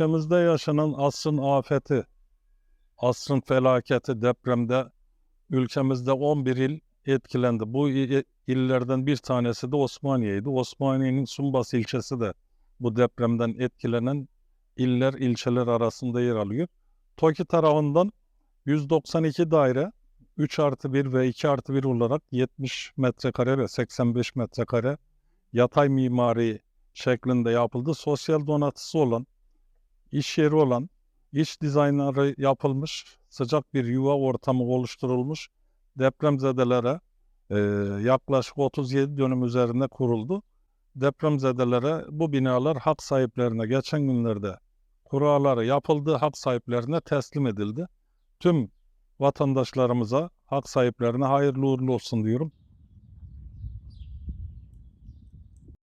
ülkemizde yaşanan asrın afeti, asrın felaketi depremde ülkemizde 11 il etkilendi. Bu illerden bir tanesi de Osmaniye'ydi. Osmaniye'nin Sumbas ilçesi de bu depremden etkilenen iller, ilçeler arasında yer alıyor. TOKİ tarafından 192 daire 3 artı 1 ve 2 artı 1 olarak 70 metrekare ve 85 metrekare yatay mimari şeklinde yapıldı. Sosyal donatısı olan, iş yeri olan, iç dizaynları yapılmış, sıcak bir yuva ortamı oluşturulmuş depremzedelere e, yaklaşık 37 dönüm üzerinde kuruldu. Depremzedelere bu binalar hak sahiplerine geçen günlerde kuralları yapıldı, hak sahiplerine teslim edildi. Tüm vatandaşlarımıza, hak sahiplerine hayırlı uğurlu olsun diyorum.